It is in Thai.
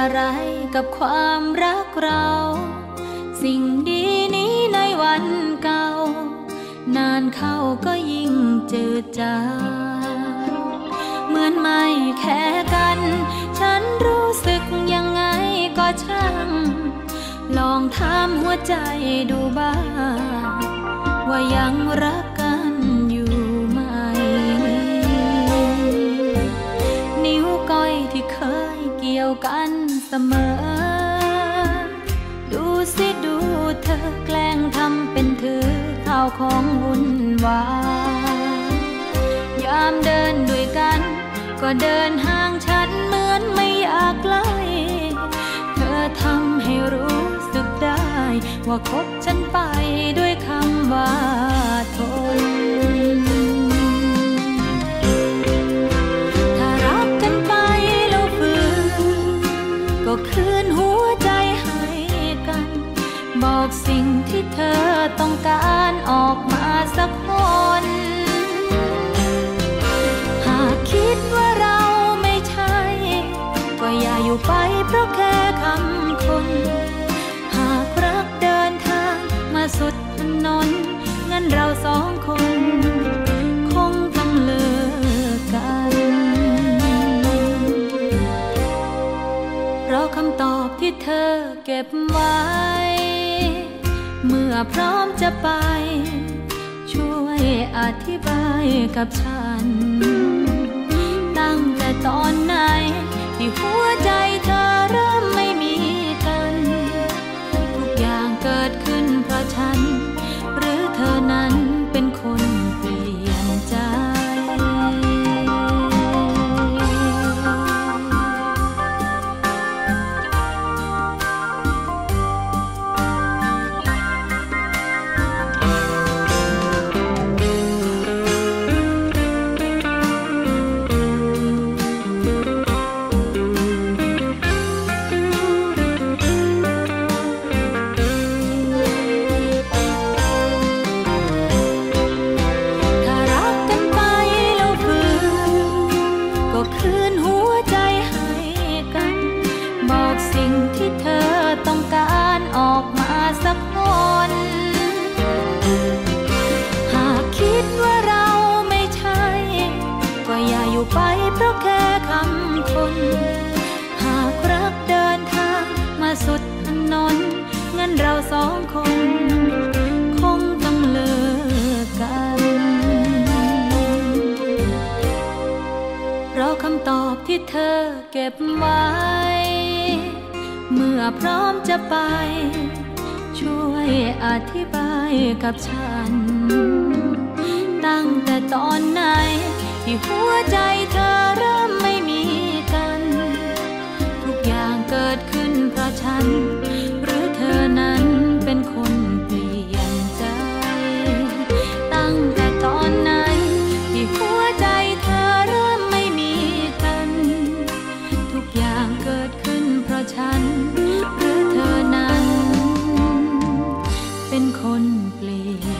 อะไรกับความรักเรา สิ่งดีนี้ในวันเก่า นานเข้าก็ยิ่งเจืดจางเหมือนไม่แค่กัน ฉันรู้สึกยังไงก็ช่าง ลองถามหัวใจดูบ้าง ว่ายังรัก ของวุ่นวายยามเดินด้วยกัน ก็เดินห่างฉันเหมือนไม่อยากใกล้เธอทำให้รู้สึกได้ ว่าคบฉันไปด้วยคำว่า บอกสิ่งที่เธอต้องการออกมาสักคน หากคิดว่าเราไม่ใช่ ก็อย่าอยู่ไปเพราะแค่คำคน หากรักเดินทางมาสุดถนนงั้นเราสองคนคงต้องเลิกกัน เพราะคำตอบที่เธอเก็บไว้ เมื่อพร้อมจะไป ช่วยอธิบายกับฉัน ไปเพราะแค่คำคน หากรักเดินทางมาสุดถนนงั้นเราสองคน คงต้องเลิกกัน เพราะคำตอบที่เธอเก็บไว้ เมื่อพร้อมจะไป ช่วยอธิบายกับฉัน ตั้งแต่ตอนไหน ที่หัวใจเธอเริ่มไม่มีกัน ทุกอย่างเกิดขึ้นเพราะฉัน หรือเธอนั้นเป็นคนเปลี่ยนใจ ตั้งแต่ตอนนั้นที่หัวใจเธอเริ่มไม่มีกัน ทุกอย่างเกิดขึ้นเพราะฉัน หรือเธอนั้น เป็นคนเปลี่ยน